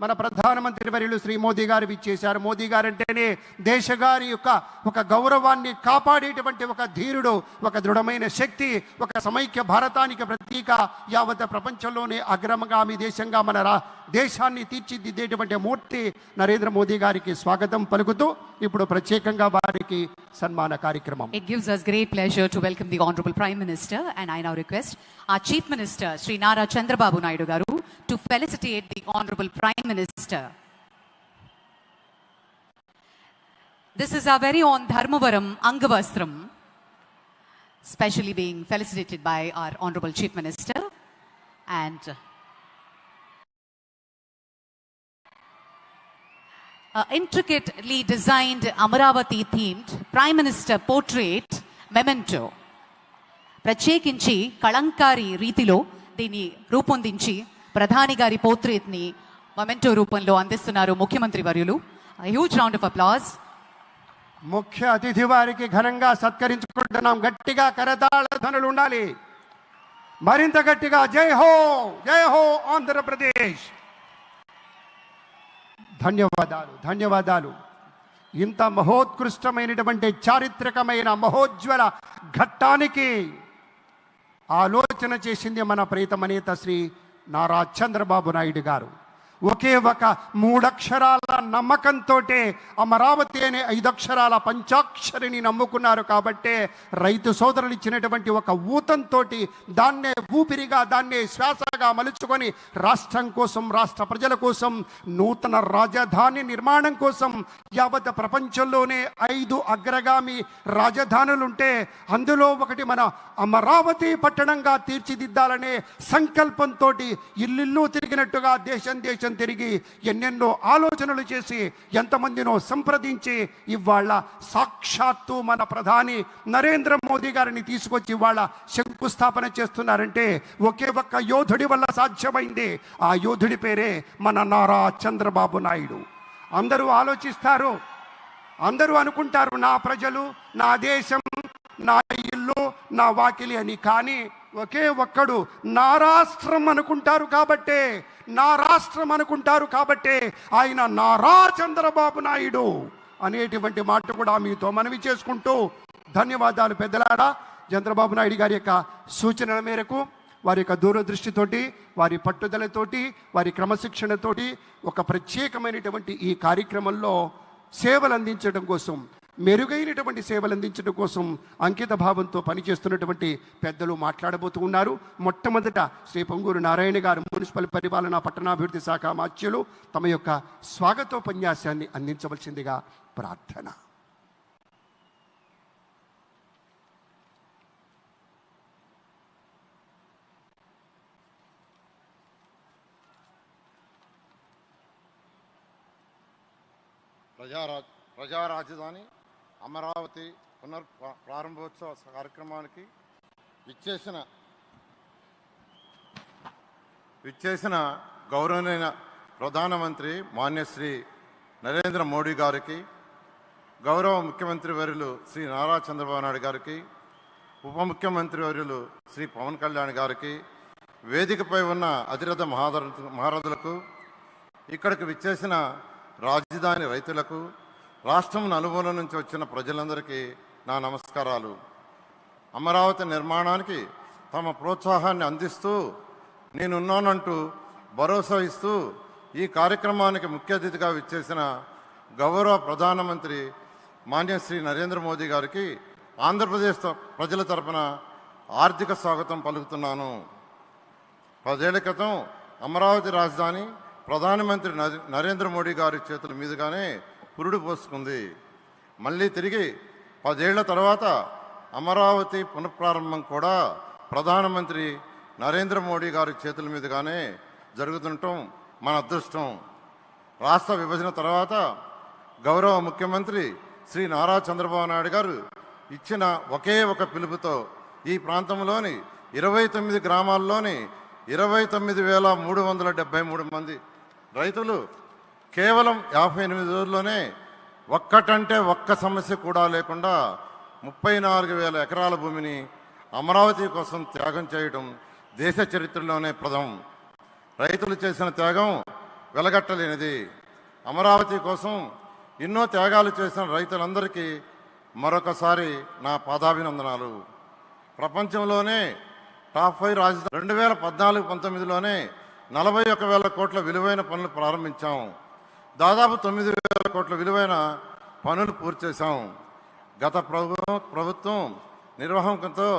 మన ప్రధానమంత్రి వర్యులు శ్రీ మోదీ గారు ఇచ్చేశారు మోదీ గారు అంటేనే దేశ గారి యొక్క ఒక గౌరవాన్ని కాపాడేటువంటి ఒక ధీరుడు ఒక దృఢమైన శక్తి ఒక సమైక్య భారతానికి ప్రతీక యావత్ ప్రపంచంలోనే అగ్రమగామి దేశంగా మన రా దేశాన్ని తీర్చిదిద్దేటువంటి మూర్తి నరేంద్ర మోదీ గారికి స్వాగతం పలుకుతూ ఇప్పుడు ప్రత్యేకంగా వారికి సన్మాన కార్యక్రమం. It gives us great pleasure to welcome the Honorable Prime Minister and I now request our Chief Minister Shri Nara Chandrababu Naidu garu to felicitate the Honorable Prime Minister. This is our very own Dharmavaram Angavastram, specially being felicitated by our Honorable Chief Minister and uh, intricately designed Amaravati themed Prime Minister portrait memento. ప్రత్యేకించి కళంకారి రీతిలో దీన్ని రూపొందించి ప్రధాని గారి పోర్ట్రేట్ని మమెంటో రూపంలో అందిస్తున్నారు ముఖ్యమంత్రి వర్యులు. హ్యూజ్ రౌండ్ ఆఫ్ అప్లాజ్ ముఖ్య అతిథి వారికి ఘనంగా సత్కరించుకుంటున్నాం. గట్టిగా కరతాళ ధనులు ఉండాలి. మరింత గట్టిగా జై హో జై హో ఆంధ్రప్రదేశ్. ధన్యవాదాలు ధన్యవాదాలు. ఇంత మహోత్కృష్టమైనటువంటి చారిత్రకమైన మహోజ్వల ఘట్టానికి ఆలోచన చేసింది మన ప్రీతమనేత శ్రీ నారా చంద్రబాబు నాయుడు గారు. ఒకే ఒక మూడక్షరాల నమ్మకంతో అమరావతి అనే ఐదక్షరాల పంచాక్షరిని నమ్ముకున్నారు కాబట్టే రైతు సోదరులు ఇచ్చినటువంటి ఒక ఊతంతో దాన్నే ఊపిరిగా దాన్నే శ్వాసగా మలుచుకొని రాష్ట్రం కోసం రాష్ట్ర ప్రజల కోసం నూతన రాజధాని నిర్మాణం కోసం యావత్ ప్రపంచంలోనే ఐదు అగ్రగామి రాజధానులుంటే అందులో ఒకటి మన అమరావతి పట్టణంగా తీర్చిదిద్దాలనే సంకల్పంతో ఇల్లిల్లు తిరిగినట్టుగా దేశం దేశం తిరిగి ఎన్నెన్నో ఆలోచనలు చేసి ఎంతమందినో సంప్రదించి ఇవాళ సాక్షాత్తు మన ప్రధాని నరేంద్ర మోదీ గారిని తీసుకొచ్చి ఇవాళ శంకుస్థాపన చేస్తున్నారంటే ఒకే ఒక్క యోధుడి వల్ల సాధ్యమైంది. ఆ యోధుడి పేరే మన నారా చంద్రబాబు నాయుడు. అందరూ ఆలోచిస్తారు. అందరూ అనుకుంటారు నా ప్రజలు నా దేశం నా వాకిలి అని. కానీ ఒకే ఒక్కడు నా రాష్ట్రం అనుకుంటారు కాబట్టే నా రాష్ట్రం అనుకుంటారు కాబట్టే ఆయన నారా చంద్రబాబు నాయుడు అనేటువంటి మాట కూడా మీతో మనవి చేసుకుంటూ ధన్యవాదాలు పెద్దలారా. చంద్రబాబు నాయుడు గారి యొక్క సూచనల మేరకు వారి యొక్క దూరదృష్టితోటి వారి పట్టుదలతోటి వారి క్రమశిక్షణతోటి ఒక ప్రత్యేకమైనటువంటి ఈ కార్యక్రమంలో సేవలు అందించడం కోసం మెరుగైనటువంటి సేవలు అందించడం కోసం అంకిత భావంతో పనిచేస్తున్నటువంటి పెద్దలు మాట్లాడబోతూ ఉన్నారు. మొట్టమొదట శ్రీ పొంగూరు నారాయణ గారు మున్సిపల్ పరిపాలన పట్టణాభివృద్ధి శాఖ మాత్యులు తమ యొక్క స్వాగతోపన్యాసాన్ని అందించవలసిందిగా ప్రార్థన. ప్రజారా ప్రజా రాజధాని అమరావతి పునర్ ప్రారంభోత్సవ కార్యక్రమానికి విచ్చేసిన విచ్చేసిన గౌరవనీయ ప్రధానమంత్రి మాన్యశ్రీ నరేంద్ర మోడీ గారికి గౌరవ ముఖ్యమంత్రి వర్యులు శ్రీ నారా చంద్రబాబు నాయుడు గారికి ఉప ముఖ్యమంత్రి వర్యులు శ్రీ పవన్ కళ్యాణ్ గారికి వేదికపై ఉన్న అతిరథ మహాదర మహారథులకు ఇక్కడికి విచ్చేసిన రాజధాని రైతులకు రాష్ట్రం నలుమూల నుంచి వచ్చిన ప్రజలందరికీ నా నమస్కారాలు. అమరావతి నిర్మాణానికి తమ ప్రోత్సాహాన్ని అందిస్తూ నేనున్నానంటూ భరోసా ఇస్తూ ఈ కార్యక్రమానికి ముఖ్య అతిథిగా విచ్చేసిన గౌరవ ప్రధానమంత్రి మాన్యశ్రీ నరేంద్ర మోదీ గారికి ఆంధ్రప్రదేశ్ ప్రజల తరపున ఆర్థిక స్వాగతం పలుకుతున్నాను. పదేళ్ళ క్రితం అమరావతి రాజధాని ప్రధానమంత్రి నరేంద్ర మోడీ గారి చేతుల మీదుగానే పురుడు పోసుకుంది. మళ్ళీ తిరిగి పదేళ్ళ తర్వాత అమరావతి పునఃప్రారంభం కూడా ప్రధానమంత్రి నరేంద్ర మోడీ గారి చేతుల మీదుగానే జరుగుతుండటం మన అదృష్టం. రాష్ట్ర విభజన తర్వాత గౌరవ ముఖ్యమంత్రి శ్రీ నారా చంద్రబాబు నాయుడు గారు ఇచ్చిన ఒకే ఒక పిలుపుతో ఈ ప్రాంతంలోని ఇరవై తొమ్మిది గ్రామాల్లోని ఇరవై తొమ్మిది వేల మూడు వందల డెబ్బై మూడు మంది రైతులు కేవలం యాభై ఎనిమిది రోజుల్లోనే ఒక్కటంటే ఒక్క సమస్య కూడా లేకుండా ముప్పై నాలుగు వేల ఎకరాల భూమిని అమరావతి కోసం త్యాగం చేయడం దేశ చరిత్రలోనే ప్రథమం రైతులు చేసిన త్యాగం వెలగట్టలేనిది. అమరావతి కోసం ఎన్నో త్యాగాలు చేసిన రైతులందరికీ మరొకసారి నా పాదాభినందనాలు. ప్రపంచంలోనే టాప్ ఫైవ్ రాజధాని రెండు వేల పద్నాలుగు పంతొమ్మిదిలోనే నలభై ఒక వేల కోట్ల విలువైన పనులు ప్రారంభించాం. దాదాపు తొమ్మిది వేల కోట్ల విలువైన పనులు పూర్తి చేశాం గత ప్రభు ప్రభుత్వం నిర్వాహకంతో